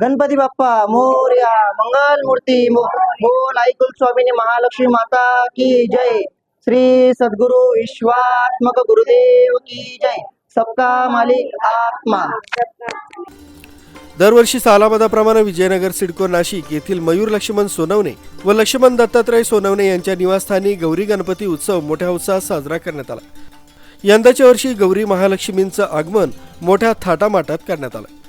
गणपती बाप्पा मोर्या मंगल मूर्ती बोल आई स्वामिनी महालक्ष्मी माता की जय. श्री सद्गुरु विश्वात्मक गुरुदेव की जय. सबका मालिक आत्मा. दरवर्षी सालाबादाप्रमाणे विजयनगर सिडको नाशिक येथील मयूर लक्ष्मण सोनवणे व लक्ष्मण दत्तात्रय सोनवणे यांच्या निवासस्थानी गौरी गणपती उत्सव मोठ्या उत्साहात साजरा करण्यात आला. यंदाच्या वर्षी गौरी महालक्ष्मींचं आगमन मोठ्या थाटामाटात करण्यात आलं.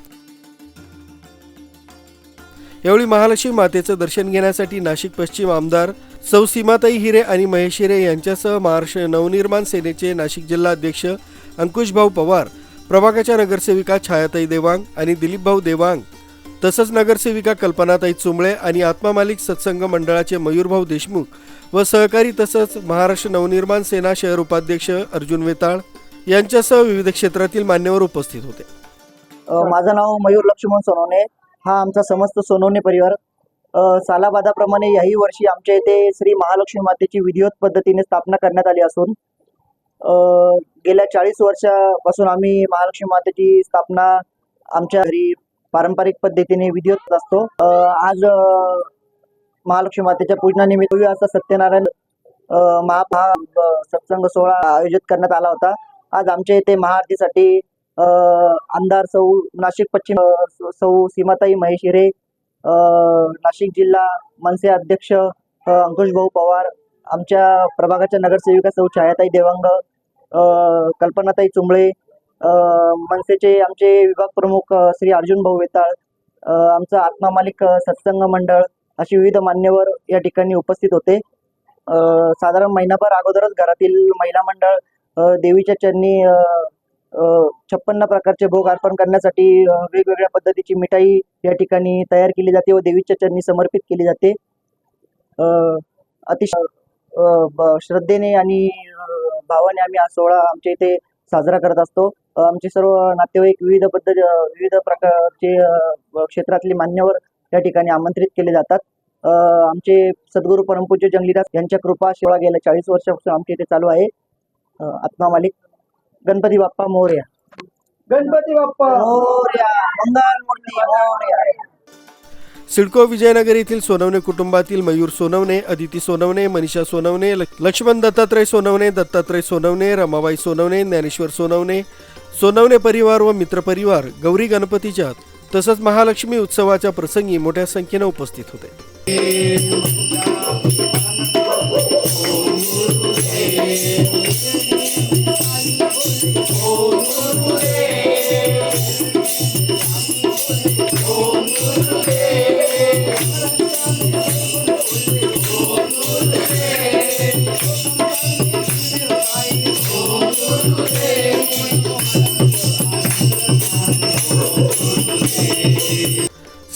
यावेळी महालक्ष्मी मातेचं दर्शन घेण्यासाठी नाशिक पश्चिम आमदार सौ सीमाताई हिरे आणि महेश हिरे यांच्यासह महाराष्ट्र नवनिर्माण सेनेचे नाशिक जिल्हा अध्यक्ष अंकुशभाऊ पवार प्रभागाच्या नगरसेविका छायाताई देवांग आणि दिलीपभाऊ देवांग तसंच नगरसेविका कल्पनाताई चुंबळे आणि आत्मा मालिक सत्संग मंडळाचे मयूरभाऊ देशमुख व सहकारी तसंच महाराष्ट्र नवनिर्माण सेना शहर उपाध्यक्ष अर्जुन वेताळ यांच्यासह विविध क्षेत्रातील मान्यवर उपस्थित होते. माझं नाव मयूर लक्ष्मण सोनवणे. हा आमचा समस्त सोनवणे परिवार सालाबादाप्रमाणे याही वर्षी आमच्या इथे श्री महालक्ष्मी मातेची विधिवत पद्धतीने स्थापना करण्यात आली असून गेल्या चाळीस वर्षापासून आम्ही महालक्ष्मी मातेची स्थापना आमच्या घरी पारंपरिक पद्धतीने विधिवत असतो. आज महालक्ष्मी मातेच्या पूजनानिमित्त असा सत्यनारायण अ, सत्संग सोहळा आयोजित करण्यात आला होता. आज आमच्या इथे महाआरतीसाठी आमदार सौ नाशिक पश्चिम सौ- सीमाताई महेश हिरे नाशिक जिल्हा मनसे अध्यक्ष अंकुश भाऊ पवार आमच्या प्रभागाच्या नगरसेविका सौ छायाताई देवांग कल्पनाताई चुंबळे मनसेचे आमचे विभाग प्रमुख श्री अर्जुन भाऊ वेताळ आमचं आत्मा मालिक सत्संग मंडळ अशी विविध मान्यवर या ठिकाणी उपस्थित होते. साधारण महिनाभर अगोदरच घरातील महिला मंडळ देवीच्या चरणी छप्पन्न प्रकारचे भोग अर्पण करण्यासाठी वेगवेगळ्या पद्धतीची मिठाई या ठिकाणी तयार केली जाते व देवीच्या चरणी समर्पित केली जाते. अतिशय श्रद्धेने आणि भावाने आम्ही हा सोहळा आमच्या इथे साजरा करत असतो. आमचे सर्व नातेवाईक विविध पद्धत विविध प्रकारचे क्षेत्रातले मान्यवर या ठिकाणी आमंत्रित केले जातात. आमचे सद्गुरू परमपूज्य जंगलीदास यांच्या कृपा सोहळा गेल्या चाळीस वर्षापासून आमच्या इथे चालू आहे. आत्मा मालिक. गणपती बाप्पा मोर्या. गणपती बाप्पा. मोर्या. मंगल मूर्ती मोर्या. सिडको विजयनगर येथील सोनवणे कुटुंबातील मयूर सोनवणे अदिती सोनवणे मनीषा सोनवणे लक- लक्ष्मण दत्तात्रय सोनवणे दत्तात्रय सोनवणे रमाबाई सोनवणे ज्ञानेश्वर सोनवणे सोनवणे परिवार व मित्रपरिवार गौरी गणपतीच्या तसंच महालक्ष्मी उत्सवाच्या प्रसंगी मोठ्या संख्येनं उपस्थित होते.